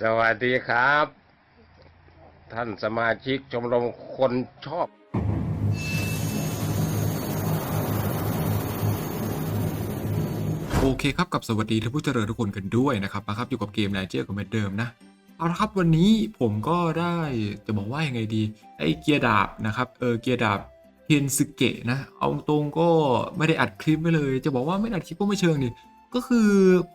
สวัสดีครับ ท่านสมาชิกชมรมคนชอบ โอเคครับกับสวัสดีท่านผู้เจริญทุกคนกันด้วยนะครับมาครับอยู่กับเกมไนเจอร์กับเหมือนเดิมนะ เอาละครับวันนี้ผมก็ได้จะบอกว่ายังไงดี ไอ้เกียร์ดาบนะครับเออเกียร์ดาบเทียนสึเกะนะ เอาตรงก็ไม่ได้อัดคลิปไว้เลย จะบอกว่าไม่ได้อัดคลิปก็ไม่เชิงดิ ก็คือ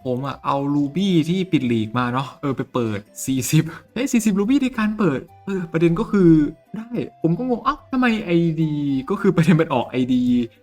ผมอะเอารูบี้ที่ปิดหลีกมาเนาะเออไปเปิด 40เฮ้ย40รูบี้ในการเปิดเออประเด็นก็คือได้ ผมก็งงเอ้าทำไม ID ก็คือประเด็นมันออก ID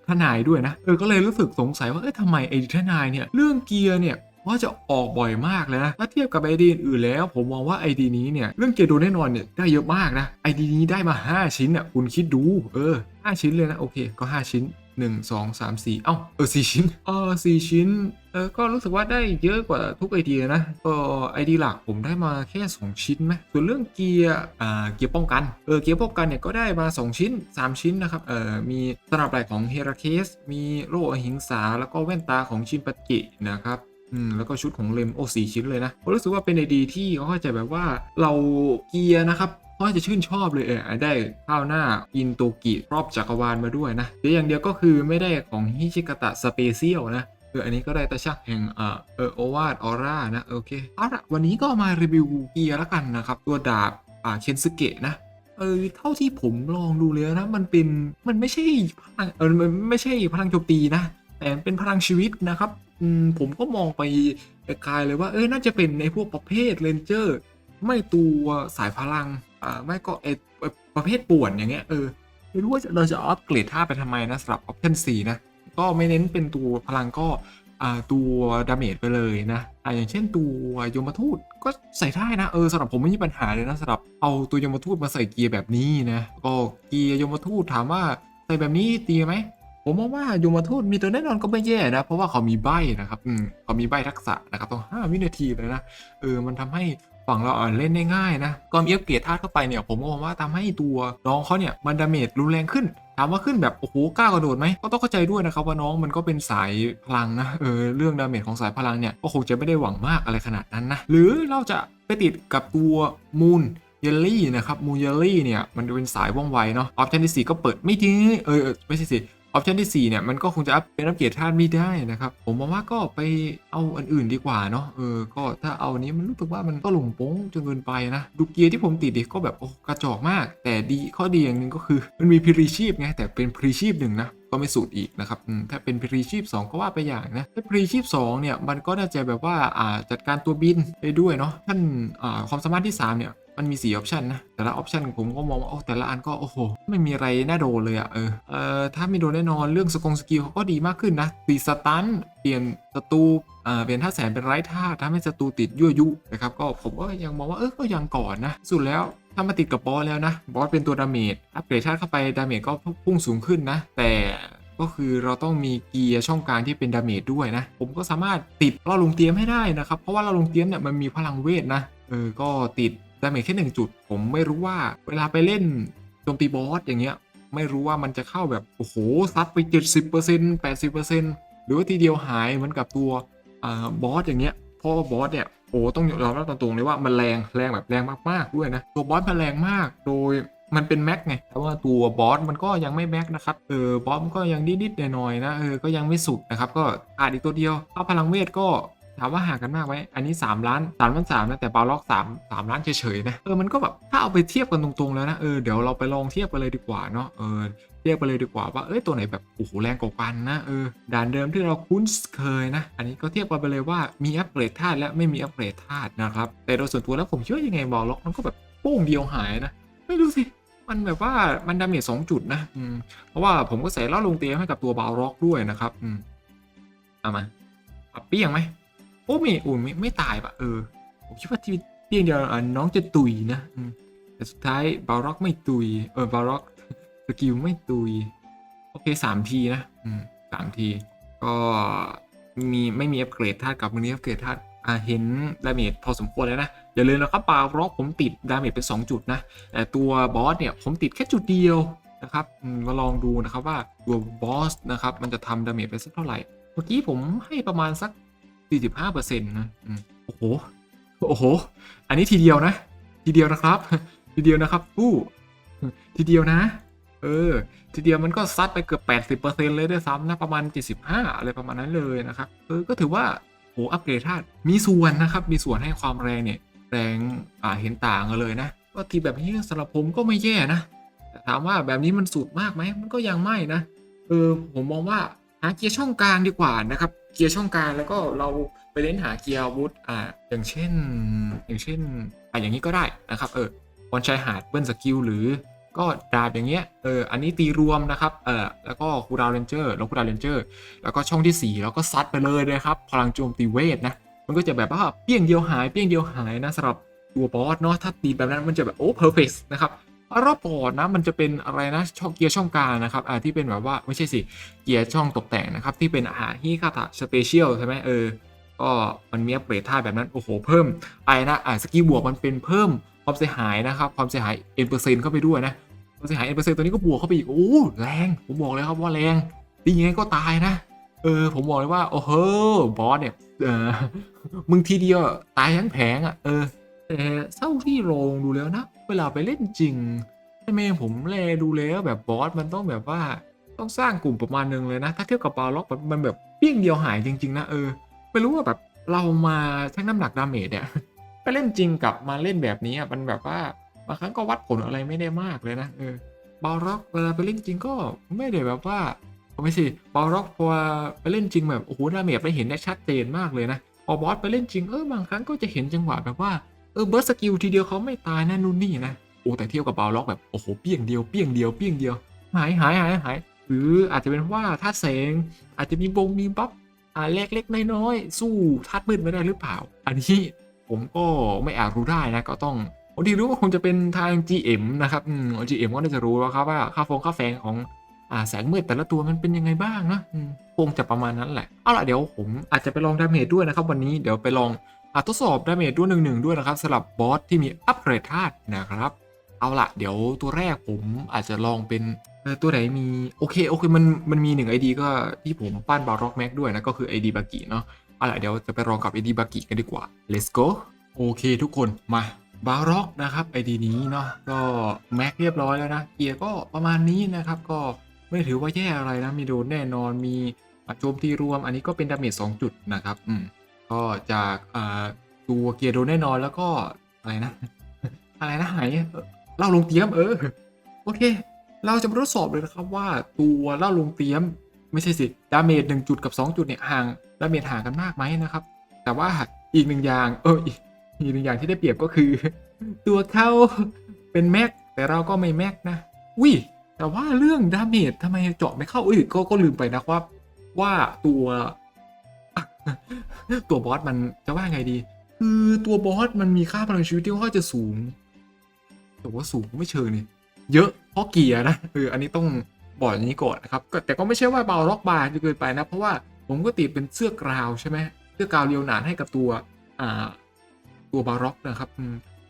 ทนายด้วยนะเออก็เลยรู้สึกสงสัยว่าเอ้ยทำไม ID ทนายเนี่ยเรื่องเกียร์เนี่ยว่าจะออกบ่อยมากเลยนะถ้าเทียบกับ ID อื่นแล้ว ผมมองว่า ID นี้เนี่ยเรื่องเกียร์โดนแน่นอนเนี่ยได้เยอะมากนะ ID นี้ได้มา 5 ชิ้นอะคุณคิดดูเออ5ชิ้นเลยนะโอเคก็ 5 ชิ้น 1 2 3 4 เอ้าเออ4ชิ้นเออ4ชิ้นเออก็รู้สึกว่าได้เยอะกว่าทุกไอเดียนะก็ไอเดียหลักผมได้มาแค่ 2 ชิ้นไหมส่วนเรื่องเกียร์อ่าเกียร์ป้องกันเออเกียร์ป้องกันเนี่ยก็ได้มา 2 ชิ้น 3 ชิ้นนะครับเออมีสนับไหลของเฮราเคสมีโล่หิงสาแล้วก็แว่นตาของชินปาจินะครับ อืมแล้วก็ชุดของเลมโอสี่ชิ้นเลยนะผมรู้สึกว่าเป็นไอดีที่เขาเข้าใจแบบว่าเราเกียร์นะครับก็จะชื่นชอบเลยเออได้ข้าวหน้าอินโตกิรอบจักรวาลมาด้วยนะเดี๋ยวอย่างเดียวก็คือไม่ได้ของฮิชิกะตะสเปเชียลนะเอออันนี้ก็ได้ตาช่างแห่งเออเออโอวาดออร่านะ โอเคเอาละวันนี้ก็มารีวิวเกียร์ละกันนะครับ ตัวดาบอ่าเคนสึเกะนะเออเท่าที่ผมลองดูแล้วนะ มันเป็นมันไม่ใช่พลังเออมันไม่ใช่พลังโจมตีนะแต่เป็นพลังชีวิตนะครับ อืมผมก็มองไปไกลๆเลยว่าเออน่าจะเป็นในพวกประเภทเรนเจอร์ ไม่ตัวสายพลังอ่าไม่ก็เออประเภทป่วนอย่างเงี้ยเออไม่รู้ว่าเราจะอัปเกรดท่าไปทำไมนะสำหรับออปชั่น4นะก็ไม่เน้นเป็นตัวพลังก็อ่าตัวดาเมจไปเลยนะอ่าอย่างเช่นตัวยมทูตก็ใส่ได้นะเออสำหรับผมไม่มีปัญหาเลยนะสำหรับเอาตัวยมทูตมาใส่เกียร์แบบนี้นะก็เกียร์ยมทูตถามว่าใส่แบบนี้ตีไหม ผมมองว่ายูมาทูตมีตัวแน่นอนก็ไม่แย่นะ เพราะว่าเขามีใบนะครับอืมเขามีใบทักษะนะครับต้อง5วินาทีเลยนะเออมันทำให้ฝั่งเราเล่นได้ง่ายนะก่อนเอฟเกียรธาตุเข้าไปเนี่ย ผมมองว่าทำให้ตัวน้องเขาเนี่ยมันดาเมจรุนแรงขึ้นถามว่าขึ้นแบบ โอ้โหกล้ากระโดดไหมก็ต้องเข้าใจด้วยนะครับว่าน้องมันก็เป็นสายพลังนะเออเรื่องดาเมจของสายพลังเนี่ยก็คงจะไม่ได้หวังมากอะไรขนาดนั้นนะหรือเราจะไปติดกับตัวมูนเยลลี่นะครับมูเยลลี่เนี่ยมันเป็นสายว่องไวเนาะออปชันที่4ก็เปิดไม่ดีเออเออไม่ใช่สิ ออปชันที่4เนี่ยมันก็คงจะอัพเป็นอัปเกรดธาตุไม่ได้นะครับ ผมมองว่าก็ไปเอาอันอื่นดีกว่าเนาะเออก็ถ้าเอาอันนี้มันรู้สึกว่ามันก็หลงโป้งจนเกินไปนะ ดูเกียร์ที่ผมติดดิก็แบบโอ้กระจอกมาก แต่ดีข้อดีอย่างหนึ่งก็คือ มันมีพรีชีพไงแต่เป็นพรีชีพหนึ่งนะก็ไม่สูตรอีกนะครับ ถ้าเป็นพรีชีพ 2 ก็ว่าไปอย่างนะ ถ้าพรีชีพ 2 เนี่ย มันก็น่าจะแบบว่าอ่าจัดการตัวบินได้ด้วยเนาะ ท่านอ่าความสามารถที่ 3 เนี่ย มันมี4ออปชันนะแต่ละออปชันผมก็มองว่าโอ้แต่ละอันก็โอ้โหไม่มีอะไรน่าโดนเลยอะเออเออถ้าไม่โดนแน่นอนเรื่องสกงสกิลเขาก็ดีมากขึ้นนะตีสตันเปลี่ยนศัตรูอ่าเปลี่ยนท่าแสนเป็นไร้ท่าทำให้ศัตรูติดยั่วยุนะครับก็ผมก็ยังมองว่าเออก็ยังก่อนนะสุดแล้วถ้ามาติดกับบอสแล้วนะบอสเป็นตัวดาเมจอัปเกรดชาติเข้าไปดาเมจก็พุ่งสูงขึ้นนะ แต่ก็คือเราต้องมีเกียร์ช่องกลางที่เป็นดาเมจด้วยนะ ผมก็สามารถติดล่อลงเตียมให้ได้นะครับ เพราะว่าล่อลงเตียมเนี่ยมันมีพลังเวทนะ เออ ก็ติด ดาเมจแค่หนึ่งจุด ผมไม่รู้ว่าเวลาไปเล่นโจมตีบอสอย่างเงี้ย ไม่รู้ว่ามันจะเข้าแบบ โอ้โห ซัดไป 70% 80%หรือว่าทีเดียวหายเหมือนกับตัวอบอสอย่างเงี้ยเพราะว่าบอสเนี่ยโอ้ต้องยอมรับตรงๆเลยว่ามันแรงแรงแบบแรงมากๆด้วยนะ ตัวบอสมันแรงมากโดยมันเป็นแม็กไงแต่ว่าตัวบอสมันก็ยังไม่แม็กนะครับ เออบอสมันก็ยังนิดๆหน่อยๆนะ เออ ก็ยังไม่สุดนะครับ ก็ขาดอีกตัวเดียวเอาพลังเวทก็ ถามว่าห่างกันมากไหมอันนี้ 3 ล้าน3ล้าน3นะแต่บาล็อก3 3ล้านเฉยๆนะเออมันก็แบบถ้าเอาไปเทียบกันตรงๆแล้วนะเออเดี๋ยวเราไปลองเทียบกันเลยดีกว่าเนาะเออเทียบไปเลยดีกว่าว่าเอ้ยตัวไหนแบบโอ้โหแรงกว่ากันนะเออด่านเดิมที่เราคุ้นเคยนะ อันนี้ก็เทียบกันไปเลยว่ามีอัปเกรดธาตุและไม่มีอัปเกรดธาตุนะครับแต่โดยส่วนตัวแล้วผมเชื่อยังไงบอลล็อกมันก็แบบโป้งเดียวหายนะไม่รู้สิมันแบบว่ามันดาเมจสองจุดนะอืมเพราะว่าผมก็ใส่ล่อลงเตียงให้กับตัวบาลล็อกด้วยนะครับอืมเอามาปรับเปี้ยงไหม โอ้ไม่โอ้ไม่ไม่ตายปะเออ ผมคิดว่าที่เปี้ยงเดียวน้องจะตุยนะแต่สุดท้ายบาลล็อกไม่ตุย เออบาลล็อกสกิลไม่ตุย โอเคสามทีนะอืสามที ก็มีไม่มีอัปเกรดธาตุกับมือนี้อัปเกรดธาตุเห็นดาเมจพอสมควรแล้วนะ อย่าลืมนะครับปาร็อกผมติดดาเมจเป็น 2 จุดนะ แต่ตัวบอสเนี่ยผมติดแค่จุดเดียวนะครับมาลองดูนะครับว่าตัวบอสนะครับมันจะทำดาเมจไปสักเท่าไหร่ เมื่อกี้ผมให้ประมาณสัก 45%นะโอ้โห โอ้โห อันนี้ทีเดียวนะ ทีเดียวนะครับ ทีเดียวนะครับอู้ทีเดียวนะ เออ ทีเดียวมันก็ซัดไปเกือบ 80%เลยด้วยซ้ำนะประมาณ 75 อะไรประมาณนั้นเลยนะครับ เออ ก็ถือว่าโหอัปเกรดธาตุมีส่วนนะครับ มีส่วนให้ความแรงเนี่ย แรงอ่าเห็นต่างกันเลยนะก็ทีแบบนี้สำหรับผมก็ไม่แย่นะ แต่ถามว่าแบบนี้มันสุดมากไหม มันก็ยังไม่นะ เออ ผมมองว่าาเกียร์ช่องกลางดีกว่านะครับ เกียร์ช่องกลางแล้วก็เราไปเล่นหาเกียร์อาวุธอ่าอย่างเช่น อย่างเช่นอ่าอย่างนี้ก็ได้นะครับเออบอลชายหาดเบิ้ลสกิลหรือก็ดาบอย่างเงี้ยเอออันนี้ตีรวมนะครับเออแล้วก็คูดาวเรนเจอร์แล้วคูดาวเรนเจอร์แล้วก็ช่องที่ 4 แล้วก็ซัดไปเลยนะครับพลังโจมตีเวทนะมันก็จะแบบว่าเปี้ยงเดียวหายเปี้ยงเดียวหายนะสำหรับตัวบอสเนาะถ้าตีแบบนั้นมันจะแบบโอ้เพอร์เฟกนะครับ รอบปอดนะมันจะเป็นอะไรนะช่องเกียร์ช่องกลางนะครับอ่าที่เป็นแบบว่าไม่ใช่สิเกียร์ช่องตกแต่งนะครับที่เป็นอาหารฮิคาตะสเปเชียลใช่ไหมเออก็มันมีอัปเกรดท่าแบบนั้นโอ้โหเพิ่มไอ้นะอ่าสกิลบวกมันเป็นเพิ่มความเสียหายนะครับความเสียหายเอ็นเปอร์เซ็นต์เข้าไปด้วยนะความเสียหายเอ็นเปอร์เซ็นต์ตัวนี้ก็บวกเข้าไปอีกโอ้แรงผมบอกเลยครับว่าแรงตียังไงก็ตายนะเออผมบอกเลยว่าโอ้โหบอสเนี่ยเออมึงทีเดียวตายทั้งแผงอะเออ แต่เท่าที่ลองดูแล้วนะ เวลาไปเล่นจริงใช่ไหมผมแลดูแล้วแบบบอสมันต้องแบบว่าต้องสร้างกลุ่มประมาณนึงเลยนะ ถ้าเทียบกับบาล็อกมันแบบเปี้ยงเดียวหายจริง ๆ นะเออ ไม่รู้ว่าแบบเรามาชั่งน้ำหนักดาเมจเนี่ยไปเล่นจริงกับมาเล่นแบบนี้อะมันแบบว่าบางครั้งก็วัดผลอะไรไม่ได้มากเลยนะเออบาล็อกเวลาไปเล่นจริงก็ไม่ได้แบบว่าเอาไม่สิบาล็อกพอไปเล่นจริงแบบโอ้โหดาเมจไปเห็นได้ชัดเจนมากเลยนะพอบอสไปเล่นจริงเออบางครั้งก็จะเห็นจังหวะแบบว่า เออเบิร์สสกิลทีเดียวเขาไม่ตายนะนู่นนี่นะโอ้แต่เทียบกับบาล็อกแบบโอ้โหเปี้ยงเดียวเปี้ยงเดียวเปี้ยงเดียวหายหายหายหายหรืออาจจะเป็นว่าธาตุแสงอาจจะมีบงมีบัฟอ่าเล็กๆน้อยๆสู้ธาตุมืดไม่ได้หรือเปล่า อันนี้ผมก็ไม่อาจรู้ได้นะก็ต้องบางทีรู้ว่าคงจะเป็นทาง GM นะครับอืม GM ก็น่าจะรู้แล้วครับว่าค่าฟงค่าแฝงของอ่าแสงมืดแต่ละตัวมันเป็นยังไงบ้างนะคงจะประมาณนั้นแหละ เอาล่ะเดี๋ยวผมอาจจะไปลองดาเมจด้วยนะครับวันนี้เดี๋ยวไปลอง อาทดสอบดาเมจด้วยหนึ่งหนึ่งด้วยนะครับสำหรับบอสที่มีอัปเกรดธาตุนะครับ เอาละเดี๋ยวตัวแรกผมอาจจะลองเป็นตัวไหนมีโอเคโอเคมันมันมีหนึ่งไอดีก็ที่ผมปั้นบาร็อกแม็กด้วยนะก็คือไอดีบากิเนาะเอาละเดี๋ยวจะไปลองกับไอดีบากิกันดีกว่า let's go โอเคทุกคนมาบาร็อกนะครับไอดีนี้เนาะก็แม็กเรียบร้อยแล้วนะเกียร์ก็ประมาณนี้นะครับก็ไม่ถือว่าแย่อะไรนะมีโดนแน่นอนมีโจมตีรวมอันนี้ก็เป็นดาเมจ2จุดนะครับอืม ก็จากอ่าตัวเกียร์โดนแน่นอนแล้วก็อะไรนะ อะไรนะหายเล่าลงเตรียมเออ โอเค เราจะมาทดสอบเลยนะครับว่าตัวเล่าลงเตรียมไม่ใช่สิดาเมจหนึ่งจุดกับ 2 จุดเนี่ยห่างดาเมจห่างกันมากไหมนะครับ แต่ว่าอีกหนึ่งอย่างเอออีกหนึ่งอย่างที่ได้เปรียบก็คือ ตัวเขาเป็นแม็กแต่เราก็ไม่แม็กนะวิแต่ว่าเรื่องดาเมจทำไมเจาะไม่เข้าเอ้ยก็ก็ลืมไปนะครับว่าตัว ตัวบอสมันจะว่าไงดี คือตัวบอสมันมีค่าพลังชีวิตที่ค่อนข้างจะสูง แต่ว่าสูงก็ไม่เชิงนี่เยอะเพราะเกียร์นะเอออันนี้ต้องบอกอย่างนี้ก่อนนะครับแต่ก็ไม่ใช่ว่าเบาล็อกบาร์จะเกินไปนะ เพราะว่าผมก็ติดเป็นเสื้อกราวใช่ไหมเสื้อกราวเรียวหนานให้กับตัวอ่าตัวบาร็อกนะครับ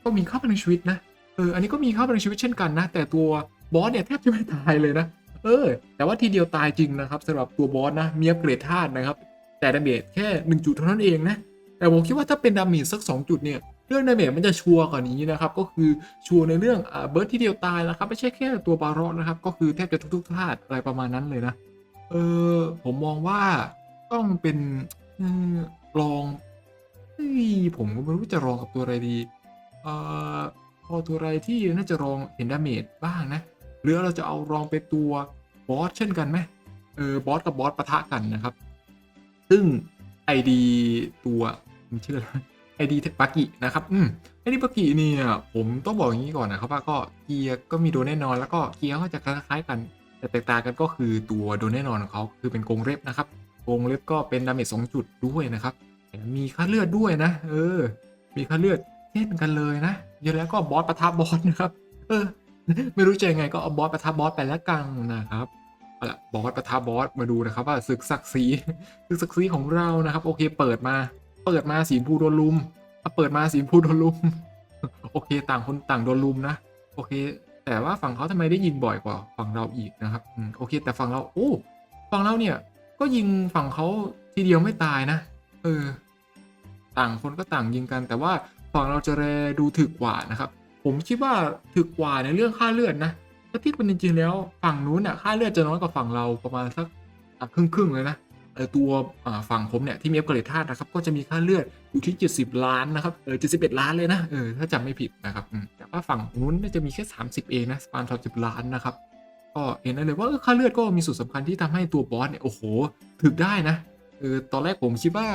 ก็มีค่าพลังชีวิตนะเอออันนี้ก็มีค่าพลังชีวิตเช่นกันนะ แต่ตัวบอสเนี่ยแทบจะไม่ตายเลยนะเออแต่ว่าทีเดียวตายจริงนะครับสำหรับตัวบอสนะมีอัปเกรดธาตุนะครับ แต่ดาเมจแค่หนึ่งจุดเท่านั้นเองนะ แต่ผมคิดว่าถ้าเป็นดาเมจสัก 2 จุดเนี่ยเรื่องดาเมจมันจะชัวร์กว่านี้นะครับ ก็คือชัวร์ในเรื่องเบิร์ดที่เดียวตายนะครับ ไม่ใช่แค่ตัวบาร์รนะครับ ก็คือแทบจะทุกๆธาตุอะไรประมาณนั้นเลยนะ เออผมมองว่าต้องเป็นอืมลองผมก็ไม่รู้จะลองกับตัวอะไรดีเอ่อพอตัวอะไรที่น่าจะลองเห็นดาเมจบ้างนะ หรือเราจะเอาลองเป็นตัวบอสเช่นกันไหมเออบอสกับบอสปะทะกันนะครับ ซึ่ง ID ตัวมันชื่ออะไร ID ปากินะครับ อืม ID ปากิเนี่ยผมต้องบอกอย่างนี้ก่อนนะครับว่าก็เกียร์ก็มีโดนแน่นอนแล้วก็เกียร์ก็จะคล้ายๆกันแต่แตกต่างกันก็คือตัวโดนแน่นอนของเขาคือเป็นกรงเล็บนะครับกรงเล็บก็เป็นดาเมจสองจุดด้วยนะครับมีค่าเลือดด้วยนะ เออ มีค่าเลือดเช่นกันเลยนะเยอะแล้วก็บอสประทะบบอสนะครับ เออ ไม่รู้จะยังไงก็เอาบอสประทะบอสไปแล้วกันนะครับ เอาละบอสประทะบอสมาดูนะครับว่าศึกศักดิ์ศรีศึกศักดิ์ศรีของเรานะครับ โอเค เปิดมา เปิดมาสีพูโดนลุมอะเปิดมาสีพูโดนลุม โอเค ต่างคนต่างโดนลุมนะ โอเค แต่ว่าฝั่งเขาทำไมได้ยิงบ่อยกว่าฝั่งเราอีกนะครับโอเค แต่ฝั่งเราโอ้ฝั่งเราเนี่ย ก็ยิงฝั่งเขาทีเดียวไม่ตายนะ เออ ต่างคนก็ต่างยิงกัน แต่ว่าฝั่งเราจะแรดูถึกกว่านะครับ ผมคิดว่าถึกกว่าในเรื่องค่าเลือดนะ ถ้าเทียบกันจริงๆแล้วฝั่งนู้นน่ะค่าเลือดจะน้อยกว่าฝั่งเราประมาณสักครึ่งครึ่งๆเลยนะเออตัวฝั่งผมเนี่ยที่มีอัปเกรดธาตุนะครับก็จะมีค่าเลือดอยู่ที่ 70 ล้านนะครับเออ71 ล้านเลยนะเออถ้าจำไม่ผิดนะครับแต่ว่าฝั่งนู้นจะมีแค่ 30 เองนะสปาน30 ล้านนะครับก็เห็นได้เลยว่าค่าเลือดก็มีส่วนสำคัญที่ทำให้ตัวบอสเนี่ยโอ้โหถึกได้นะเออตอนแรกผมคิดว่า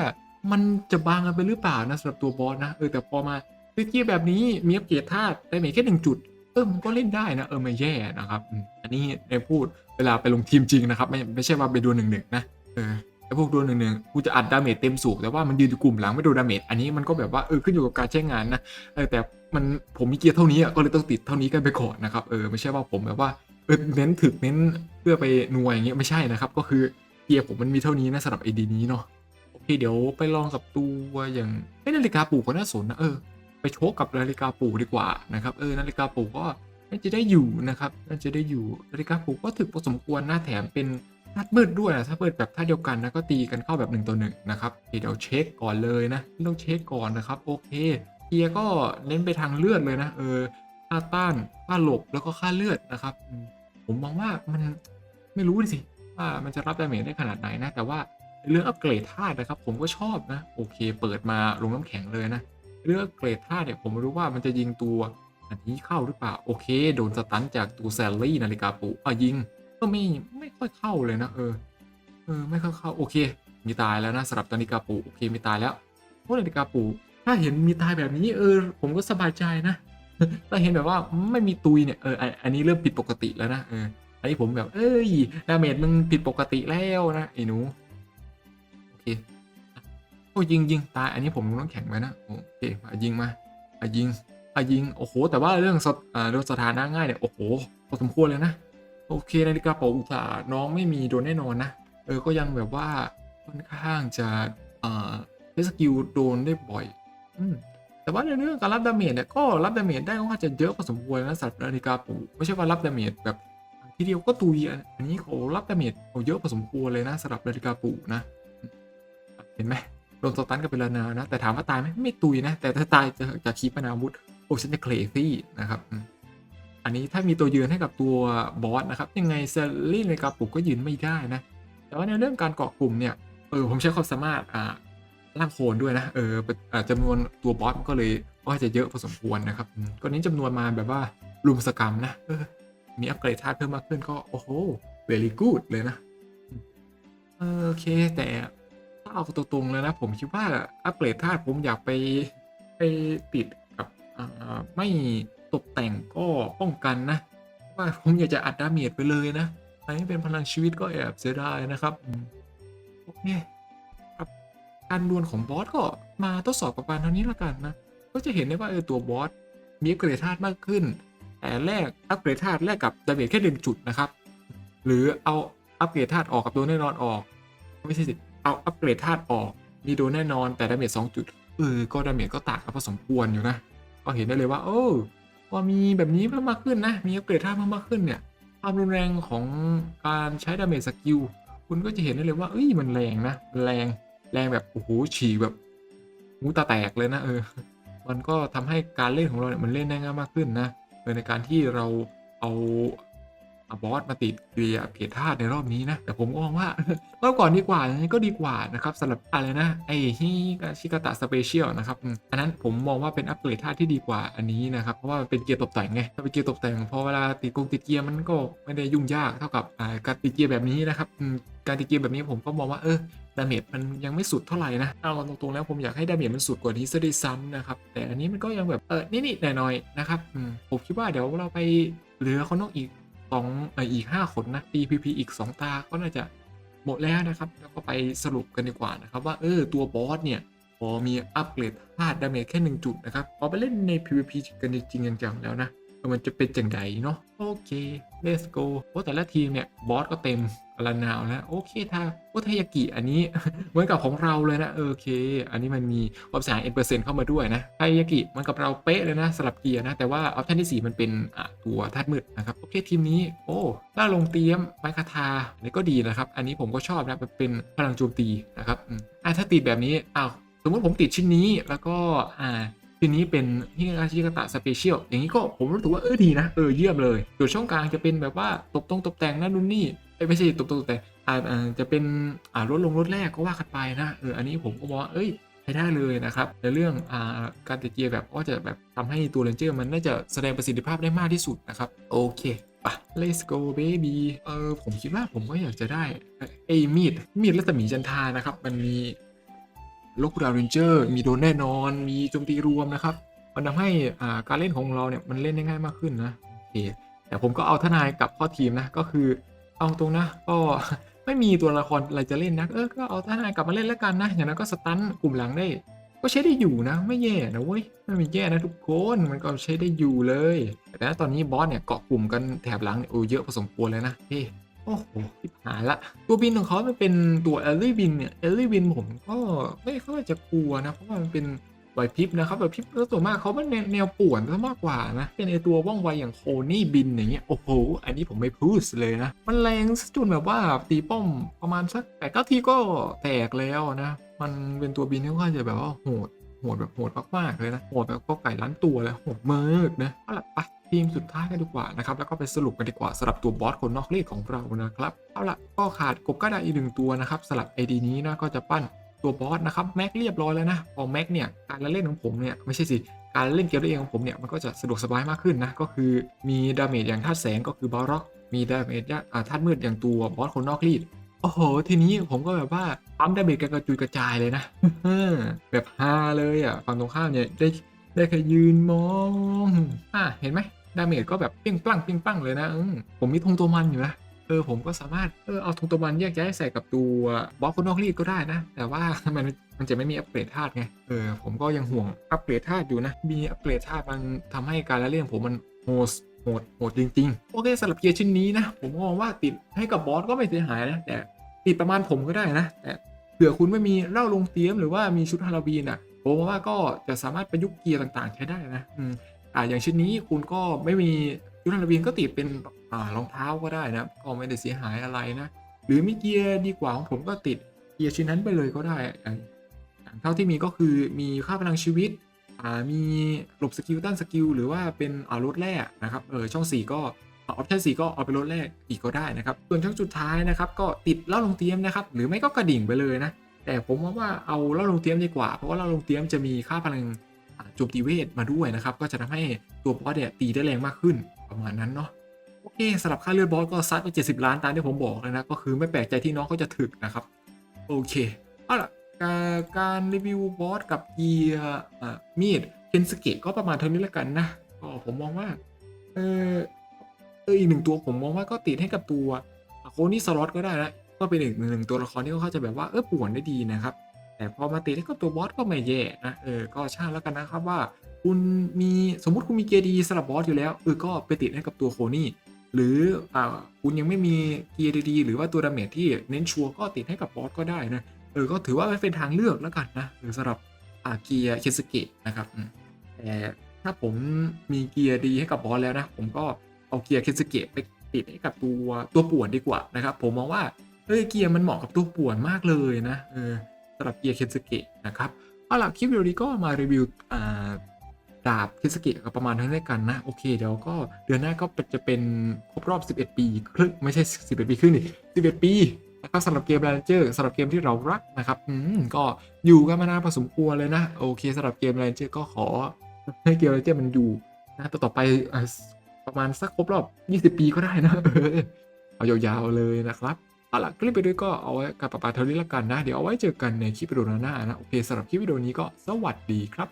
มันจะบางกันไปหรือเปล่านะสำหรับตัวบอสนะเออแต่พอมาซื้อเกียแบบนี้มีอัปเกรดธาตุได้เมแค่หนึ่งจุด เออมันก็เล่นได้นะเออไม่แย่นะครับอันนี้ได้พูดเวลาไปลงทีมจริงนะครับ ไม่ไม่ใช่ว่าไปดูหนึ่งหนึ่งนะเออไอพวกดูหนึ่งหนึ่งกูจะอัดดาเมจเต็มสูงแต่ว่ามันยืนอยู่กลุ่มหลังไม่โดนดาเมจอันนี้มันก็แบบว่าเออขึ้นอยู่กับการใช้งานนะเออแต่มันผมมีเกียร์เท่านี้อะก็เลยต้องติดเท่านี้กันไปก่อนนะครับเออไม่ใช่ว่าผมแบบว่าเออเน้นถึกเน้นเพื่อไปหน่วยอย่างเงี้ยไม่ใช่นะครับ ก็คือเกียร์ผมมันมีเท่านี้นะสำหรับไอดีนี้เนาะโอเคเดี๋ยวไปลองกับตัวอย่างเอ้ยนาฬิกาปลูกก็น่าสนนะเออ ไปโชกกับนาฬิกาปลูกดีกว่านะครับเออนาฬิกาปลูกก็น่าจะได้อยู่นะครับน่าจะได้อยู่นาฬิกาปลูกก็ถึกพอสมควรหน้าแถมเป็นธาตุมืดด้วยนะถ้าเปิดแบบท่าตุเดียวกันนะก็ตีกันเข้าแบบหนึ่งต่อหนึ่งนะครับเดี๋ยวเช็คก่อนเลยนะต้องเช็คก่อนนะครับโอเคเกียก็เน้นไปทางเลือดเลยนะเออค่าต้านค่าหลบแล้วก็ค่าเลือดนะครับ ผมมองว่ามันไม่รู้ดิสิว่ามันจะรับดาเมจได้ขนาดไหนนะแต่ว่าเรื่องอัปเกรดธาตุนะครับ ผมก็ชอบนะ โอเค เปิดมาลงน้ำแข็งเลยนะ เรื่องอัปเกรดธาตุเนี่ยผมไม่รู้ว่ามันจะยิงตัว อันนี้เข้าหรือเปล่า โอเค โดนสตันจากตัวแซลลี่นาฬิกาปลุอะยิง ก็ไม่ไม่ค่อยเข้าเลยนะ เออ เออไม่ค่อยเข้าโอเค มีตายแล้วนะสำหรับนาฬิกาปลุโอเคมีตายแล้วพวกนาฬิกาปลุถ้าเห็นมีตายแบบนี้เออ ผมก็สบายใจนะแต่เห็นแบบว่าไม่มีตุยเนี่ยเอออันนี้เริ่มผิดปกติแล้วนะเอออันนี้ผมแบบ เอ้ยดาเมจมึงผิดปกติแล้วนะไอ้หนูโอเค โอ้ยิงยิงตายอันนี้ผมต้องแข็งไว้นะโอเคมายิงมาอะยิงอะยิงโอ้โหแต่ว่าเรื่องสถอ่าเรื่องสถานะง่ายเนี่ยโอ้โหพอสมควรเลยนะโอเคนาฬิกาเป่าอุตสาน้องไม่มีโดนแน่นอนนะเออก็ยังแบบว่าค่อนข้างจะอ่าใช้สกิลโดนได้บ่อยอืมแต่ว่าในเรื่องการรับดาเมจเนี่ยก็รับดาเมจได้ก็จะเยอะพอสมควรนะสำหรับนาฬิกาปลุกไม่ใช่ว่ารับดาเมจแบบทีเดียวก็ตุยอันนี้เขารับดาเมจเขาเยอะพอสมควรเลยนะสำหรับนาฬิกาปลุกนะ เห็นไหม โดนสตันกันไปแล้วนะนะ แต่ถามว่าตายไหมไม่ตุยนะ แต่ถ้าตายจะจะคีปนาวุธโอ้ฉันจะเคลซี่นะครับอันนี้ถ้ามีตัวยืนให้กับตัวบอสนะครับ ยังไงเซลลี่นาฬิกาปลุกก็ยืนไม่ได้นะ แต่ว่าในเรื่องการเกาะกลุ่มเนี่ยเออผมใช้ความสามารถอ่าร่างโคนด้วยนะเออจำนวนตัวบอสก็เลยก็จะเยอะพอสมควรนะครับก็เน้นจำนวนมาแบบว่ารุมสกรรมนะเออมีอัปเกรดธาตุเพิ่มมากขึ้นก็โอ้โห very good เลยนะโอเคแต่ เอาตรงๆเลยนะ ผมคิดว่าอัปเกรดธาตุผมอยากไปไปติดกับไม่ตกแต่งก็ป้องกันนะ ว่าผมอยากจะอัดดาเมจไปเลยนะอันนี้เป็นพลังชีวิตก็แอบเสียดายนะครับอืมโอเคการดวลของบอสก็มาทดสอบกับการเท่านี้ละกันนะ ก็จะเห็นได้ว่าเออตัวบอสมีอัปเกรดธาตุมากขึ้น แต่แรกอัปเกรดธาตุแรกกับดาเมจแค่หนึ่งจุดนะครับ หรือเอาอัปเกรดธาตุออกกับตัวแน่นอนออกไม่ใช่สิ เอาอัปเกรดธาตุออก มีโดนแน่นอนแต่ดาเมจสองจุดเออก็ดาเมจก็ต่างกันพอสมควรอยู่นะ ก็เห็นได้เลยว่า โอ้พอมีแบบนี้เพิ่มมากขึ้นนะ มีอัปเกรดธาตุเพิ่มมากขึ้นเนี่ย ความรุนแรงของการใช้ดาเมจสกิลคุณก็จะเห็นได้เลยว่าเอ้ยมันแรงนะแรงแรงแบบโอ้โหฉีกแบบหูตาแตกเลยนะเออ มันก็ทำให้การเล่นของเราเนี่ยมันเล่นได้ง่ายมากขึ้นนะในการที่เราเอา บอสมาติดเกลียร์เพจธาตุในรอบนี้นะ แต่ผมก็มองว่ารอบก่อนดีกว่าอย่างนี้ก็ดีกว่านะครับสำหรับอะไรนะไอฮิกาชิกาตะสเปเชียลนะครับอันนั้นผมมองว่าเป็นอัปเกรดธาตุที่ดีกว่าอันนี้นะครับเพราะว่ามันเป็นเกียร์ตกแต่งไงถ้าเป็นเกียร์ตกแต่งพอเวลาติดกงติดเกียร์มันก็ไม่ได้ยุ่งยากเท่ากับการติดเกียร์แบบนี้นะครับการติดเกียร์แบบนี้ผมก็มองว่าเออดาเมจมันยังไม่สุดเท่าไหร่นะเอาตรงๆแล้วผมอยากให้ดาเมจมันสุดกว่านี้ซะด้วยซ้ำนะครับ แต่อันนี้มันก็ยังแบบเออนิดๆหน่อยๆนะครับผมคิดว่าเดี๋ยวเราไปเหลือคนนอกอีก สองอีกห้าขนนะ PVP อีก 2 ตาก็น่าจะหมดแล้วนะครับ แล้วก็ไปสรุปกันดีกว่านะครับ ว่าเออตัวบอสเนี่ยพอมีอัปเกรดธาตุดาเมจแค่ 1 จุดนะครับพอไปเล่นใน PVP กันจริงๆจังๆแล้วนะ มันจะเป็นจังไดเนาะโอเค let's go โอ้แต่ละทีมเนี่ย บอสก็เต็มอลานาวแล้ว โอเคถ้าโอทายากิอันนี้ เหมือนกับของเราเลยนะ โอเค อันนี้มันมีความสายเอ็นเปอร์เซ็นต์เข้ามาด้วยนะทายากิมันกับเราเป๊ะเลยนะสลับเกียร์นะ แต่ว่าออปชันที่ 4 มันเป็นตัวธาตุมืดนะครับ โอเคทีมนี้ โอ้ล่าลงเตียมไม้คาทาอันนี้ก็ดีนะครับ อันนี้ผมก็ชอบนะมันเป็นพลังโจมตีนะครับอืมอะถ้าติดแบบนี้อ้าวสมมติผมติดชิ้นนี้แล้วก็อ่า ทีนี้เป็นฮิกาชิกตะสเปเชียลอย่างนี้ก็ผมรู้สึกว่าเออดีนะเออเยี่ยมเลยส่วนช่องกลางจะเป็นแบบว่าตบตรงตบแต่งนั่นนู่นนี่ไม่ใช่ตบตรงตบแต่งอ่าจะเป็นอ่ารถลงรถแรกก็ว่ากันไปนะเอออันนี้ผมก็มองว่าเอ้ยใช้ได้เลยนะครับในเรื่องอาการติดเกียร์แบบก็จะแบบทำให้ตัวเรนเจอร์มันน่าจะแสดงประสิทธิภาพได้มากที่สุดนะครับโอเคปะ let's go baby เออผมคิดว่าผมก็อยากจะได้ไอ้มีดมีดรัศมีจันทานะครับ มันมี ลกุราเรนเจอร์มีโดนแน่นอน มีโจมตีรวมนะครับ มันทำให้อ่าการเล่นของเราเนี่ยมันเล่นได้ง่ายมากขึ้นนะโอเคแต่ผมก็เอาทนายกลับข้อทีมนะก็คือเอาตรงนะก็ไม่มีตัวละครอะไรจะเล่นนะเออก็เอาทนายกลับมาเล่นแล้วกันนะอย่างนั้นก็สตันกลุ่มหลังได้ ก็ใช้ได้อยู่นะ ไม่แย่นะเว้ยไม่มีแย่นะทุกคนมันก็ใช้ได้อยู่เลย แต่ตอนนี้บอสเนี่ยเกาะกลุ่มกันแถบหลังเนี่ยโอ้เยอะพอสมควรเลยนะเฮ้ โอ้โหทิบหายละ ตัวบินของเขามันเป็นตัวเอลลี่บินเนี่ยเอลลี่บินผมก็ไม่ค่อยจะกลัวนะ เพราะว่ามันเป็นไหวพริบนะครับไหวพริบแล้วตัวมากเขาเป็นแนวแนวป่วนซะมากกว่านะ เป็นไอตัวว่องไวอย่างโคนี่บินอย่างเงี้ย โอ้โห อันนี้ผมไม่พูดเลยนะ มันแรงซะจนแบบว่าตีป้อมประมาณสักแปดเก้าทีก็แตกแล้วนะ มันเป็นตัวบินที่ค่อนข้างจะแบบว่าโหดโหดแบบโหดมากๆเลยนะโหดแบบก็ไก่ล้านตัวเลยโหดมากนะเอาล่ะไป ทีมสุดท้ายกันดีกว่านะครับ แล้วก็ไปสรุปกันดีกว่าสำหรับตัวบอสคนนอกเลขของเรานะครับ เอาละก็ขาดกบกระดาษอีกหนึ่งตัวนะครับสำหรับ AD นี้นะก็จะปั้นตัวบอสนะครับแม็กเรียบร้อยแล้วนะพอแม็กเนี่ยการเล่นของผมเนี่ยไม่ใช่สิการเล่นเกมตัวเองของผมเนี่ยมันก็จะสะดวกสบายมากขึ้นนะก็คือมีดาเมจอย่างธาตุแสงก็คือบาร็อกมีดาเมจอ่าธาตุมืดอย่างตัวบอสคนนอกรีดโอ้โห ทีนี้ผมก็แบบว่าปั๊มดาเมจกันกระจุยกระจายเลยนะแบบฮาเลยอะฝั่งตรงข้ามเนี่ยได้ได้แค่ยืนมองอะเห็นไหม ดาเมจก็แบบเปี้ยงปลั่งเปี้ยงปลั่งเลยนะอผมมีธงตัวมันอยู่นะเออผมก็สามารถเออเอาธงตัวมันแยกย้ายใส่กับตัวบอสคนนอกรีดก็ได้นะ แต่ว่ามันมันจะไม่มีอัปเกรดธาตุไงเออผมก็ยังห่วงอัปเกรดธาตุอยู่นะ มีอัปเกรดธาตุมันทำให้การละเล่นผมมันโหดโหดโหดจริงๆ โอเคสำหรับเกียร์ชิ้นนี้นะ ผมมองว่าติดให้กับบอสก็ไม่เสียหายนะ แต่ติดประมาณผมก็ได้นะ แต่เผื่อคุณไม่มีเล้าลงเตรียมหรือว่ามีชุดฮาโลวีนอะผมว่าก็จะสามารถประยุกต์เกียร์ต่างๆ ใช้ได้นะอืม อ่าอย่างชิ้นนี้คุณก็ไม่มีชุดฮาวีนก็ติดเป็นอ่ารองเท้าก็ได้นะก็ไม่ได้เสียหายอะไรนะ หรือมีเกียร์ดีกว่าของผมก็ติดเกียร์ชิ้นนั้นไปเลยก็ได้อย่างอย่างเท่าที่มีก็คือมีค่าพลังชีวิตอ่ามีหลบสกิลต้านสกิลหรือว่าเป็นอ่ารถแรกนะครับเออช่อง 4 ก็ออปชั่น4ก็เอาไปรถแรกอีกก็ได้นะครับ ส่วนช่องสุดท้ายนะครับ ก็ติดเล่าลงเตียมนะครับ หรือไม่ก็กระดิ่งไปเลยนะ แต่ผมว่าว่าเอาเล่าลงเตียมดีกว่า เพราะว่าเล่าลงเตียมจะมีค่าพลัง โจมตีเวทมาด้วยนะครับ ก็จะทำให้ตัวบอสเนี่ยตีได้แรงมากขึ้นประมาณนั้นเนาะโอเคสำหรับค่าเลือดบอสก็ซัดไป 70 ล้านตามที่ผมบอกเลยนะ ก็คือไม่แปลกใจที่น้องเขาจะถึกนะครับ โอเคเอาล่ะการรีวิวบอสกับเกียร์มีดเคนสเกะก็ประมาณเท่านี้แล้วกันนะก็ผมมองว่าเออเอออีกหนึ่งตัวผมมองว่าก็ติดให้กับตัวโคนี่สล็อตก็ได้นะก็เป็นอีกหนึ่งตัวละครที่เขาจะแบบว่าเออป่วนได้ดีนะครับ แต่พอมาติดให้กับตัวบอสก็ไม่แย่นะเออก็ช่างแล้วกันนะครับว่า คุณมีสมมุติคุณมีเกียร์ดีสำหรับบอสอยู่แล้วเออก็ไปติดให้กับตัวโคนี่หรืออ่าคุณยังไม่มีเกียร์ดีๆหรือว่าตัวดาเมจที่เน้นชัวร์ก็ติดให้กับบอสก็ได้นะเออก็ถือว่าเป็นทางเลือกแล้วกันนะหรือสำหรับอาเกียร์เคสเกะนะครับแต่ถ้าผมมีเกียร์ดีให้กับบอสแล้วนะ ผมก็เอาเกียร์เคสเกะไปติดให้กับตัวตัวป่วนดีกว่านะครับ ผมมองว่าเออเกียร์มันเหมาะกับตัวป่วนมากเลยนะเออำหรับเกียร์เคสเกะนะครับเอาล่ะคลิปวิดีโอนี้ก็มารีวิวดาบเคสเกะก็ประมาณเท่านี้กันนะ โอเคเดี๋ยวก็เดือนหน้าก็จะเป็นครบรอบ 11 ปีครึ่งไม่ใช่ 11 ปีครึ่งดิ11 ปีนะครับสำหรับเกม Ranger สำหรับเกมที่เรารักนะครับอืมก็อยู่กันมานานพอสมควรเลยนะ โอเคสำหรับเกม Ranger ก็ขอให้เกม Ranger มันอยู่นะต่อต่อไปประมาณสักครบรอบ 20 ปีก็ได้นะเออเอายาวๆเลยนะครับ เอาล่ะคลิปไปด้วยก็เอาไว้กับปะปาเท่านี้ละกันนะ เดี๋ยวเอาไว้เจอกันในคลิปวิดีโอหน้านะ โอเคสำหรับคลิปวิดีโอนี้ก็สวัสดีครับ